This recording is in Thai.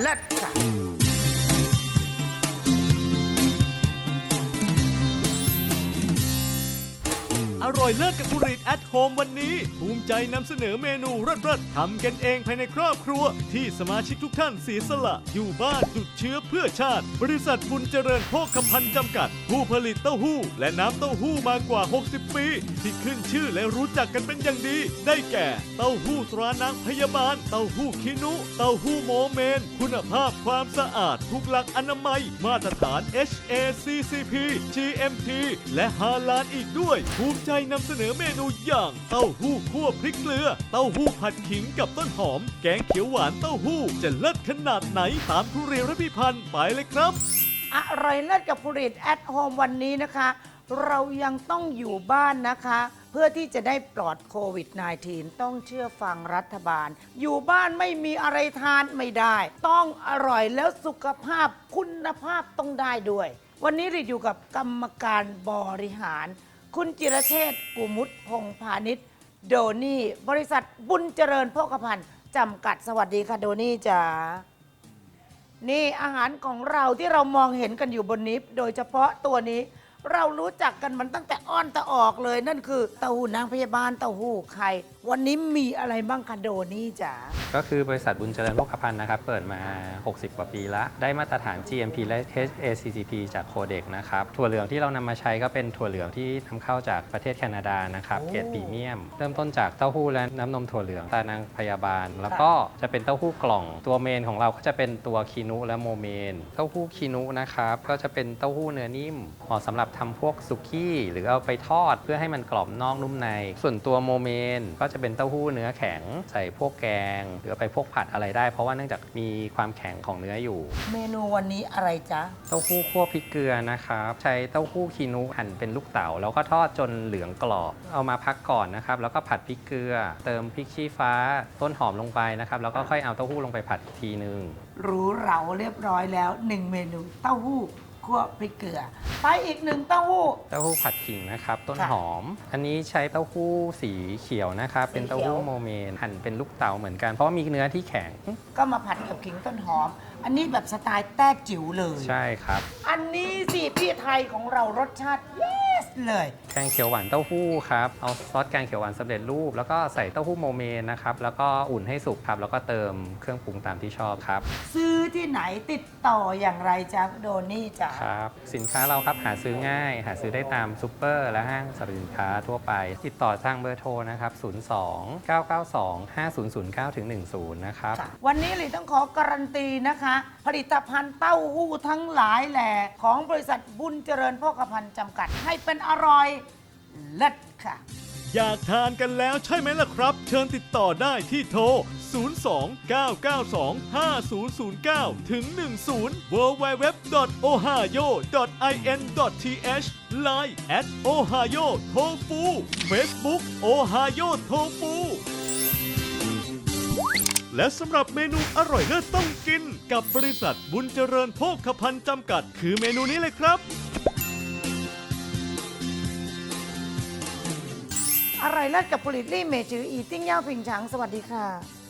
เลิ อร่อยเลิศกับผลิตแอทโฮมวันนี้ ภูมิใจนำเสนอเมนูรสๆทำกันเองภายในครอบครัว ที่สมาชิกทุกท่านเสียสละอยู่บ้านจุดเชื้อเพื่อชาติ บริษัทบุญเจริญโภคภัณฑ์จำกัด ผู้ผลิตเต้าหู้ และน้ำเต้าหู้มากว่า 60 ปี ที่ขึ้นชื่อและรู้จักกันเป็นอย่างดี ได้แก่ เต้าหู้ตรานางพยาบาล เต้าหู้คินุ เต้าหู้โมเมน คุณภาพความสะอาดถูกหลักอนามัย มาตรฐาน HACCP GMP และฮาลาลอีกด้วยภูมิใจนำเสนอเมนูอย่างเต้าหู้คั่วพริกเกลือ เต้าหู้ผัดขิงกับต้นหอม แกงเขียวหวานเต้าหู้ จะเลิศขนาดไหนตามทุเรียนรพิพันธ์ไปเลยครับ อร่อยเลิศกับผลิตแอดโฮมวันนี้นะคะ เรายังต้องอยู่บ้านนะคะ เพื่อที่จะได้ปลอดโควิด -19 ต้องเชื่อฟังรัฐบาล อยู่บ้านไม่มีอะไรทานไม่ได้ ต้องอร่อยแล้วสุขภาพคุณภาพต้องได้ด้วย วันนี้เราอยู่กับกรรมการบริหาร คุณจิรเชษฐ์กุมุตพงษ์พาณิชย์โดนี่บริษัทบุญเจริญโภคภัณฑ์จำกัดสวัสดีค่ะโดนี่จ๋านี่อาหารของเราที่เรามองเห็นกันอยู่บนนี้ โดยเฉพาะตัวนี้ เรารู้จักกันมันตั้งแต่อ้อนตะออกเลยนั่นคือเต้าหู้นางพยาบาลเต้าหู้ไข่วันนี้มีอะไรบ้างคะโดนี่จ๋า ก็คือบริษัทบุญเจริญโภคภัณฑ์นะครับ เปิดมา 60 กว่าปีละได้มาตรฐาน GMP และ HACCP จากโคเด็กนะครับ ถั่วเหลืองที่เรานำมาใช้ก็เป็นถั่วเหลืองที่นำเข้าจากประเทศแคนาดานะครับโอ้เกรดพรีเมียม เริ่มต้นจากเต้าหู้และน้ำนมถั่วเหลืองตานางพยาบาล แล้วก็จะเป็นเต้าหู้กล่อง ตัวเมนของเราก็จะเป็นตัวคีนุและโมเมน เต้าหู้คีนุนะครับก็จะเป็นเต้าหู้เนื้อนิ่มเหมาะสำหรับทำพวกสุกี้หรือเอาไปทอดเพื่อให้มันกรอบนอกนุ่มใน ส่วนตัวโมเมนก็จะเป็นเต้าหู้เนื้อแข็ง ใส่พวกแกง หรือเอาไปพวกผัดอะไรได้ เพราะว่าเนื่องจากมีความแข็งของเนื้ออยู่ เมนูวันนี้อะไรจ๊ะ เต้าหู้คั่วพริกเกลือนะครับ ใช้เต้าหู้คีนุหั่นเป็นลูกเต๋าแล้วก็ทอดจนเหลืองกรอบ เอามาพักก่อนนะครับ แล้วก็ผัดพริกเกลือ เติมพริกชี้ฟ้า ต้นหอมลงไปนะครับ แล้วก็ค่อยเอาเต้าหู้ลงไปผัดอีกทีนึง หรูเหราเรียบร้อยแล้วหนึ่งเมนูเต้าหู้ คั่วพริกเกลือ ไปอีกหนึ่งเต้าหู้ เต้าหู้ผัดขิงนะครับ ต้นค่ะหอม อันนี้ใช้เต้าหู้สีเขียวนะครับสีเขียวเป็นเต้าหู้โมเมนหั่นเป็นลูกเต๋าเหมือนกัน เพราะว่ามีเนื้อที่แข็ง ก็มาผัดกับขิงต้นหอม อันนี้แบบสไตล์แต้จิ๋วเลย ใช่ครับ อันนี้สิพี่ไทยของเรารสชาติเยส เลย แกงเขียวหวานเต้าหู้ครับ เอาซอสแกงเขียวหวานสำเร็จรูป แล้วก็ใส่เต้าหู้โมเมนนะครับ แล้วก็อุ่นให้สุกครับ แล้วก็เติมเครื่องปรุงตามที่ชอบครับ ซื้อที่ไหนติดต่ออย่างไรจ๊ะโดนี่จ๋าครับ สินค้าเราครับหาซื้อง่าย หาซื้อได้ตามซูเปอร์และห้างสรรพสินค้าทั่วไป ติดต่อทางเบอร์โทรนะครับ 02 992 5009ถึง10 นะครับค่ะวันนี้หลีต้องขอการันตีนะคะ ผลิตภัณฑ์เต้าหู้ทั้งหลายแหล่ของบริษัทบุญเจริญโภคภัณฑ์จำกัด ให้เป็นอร่อย เลิศค่ะ อยากทานกันแล้วใช่ไหมล่ะครับ เชิญติดต่อได้ที่โทร 02-992-5009 ถึง 10 www.ohio.in.th Line at ohio tofu Facebook ohio tofu และสำหรับเมนูอร่อยเลิศต้องกิน กับบริษัทบุญเจริญโภคภัณฑ์จำกัด คือเมนูนี้เลยครับ อร่อยเลิศกับผลิตลี่เมจืออีติ้งย่าผิงฉางสวัสดีค่ะ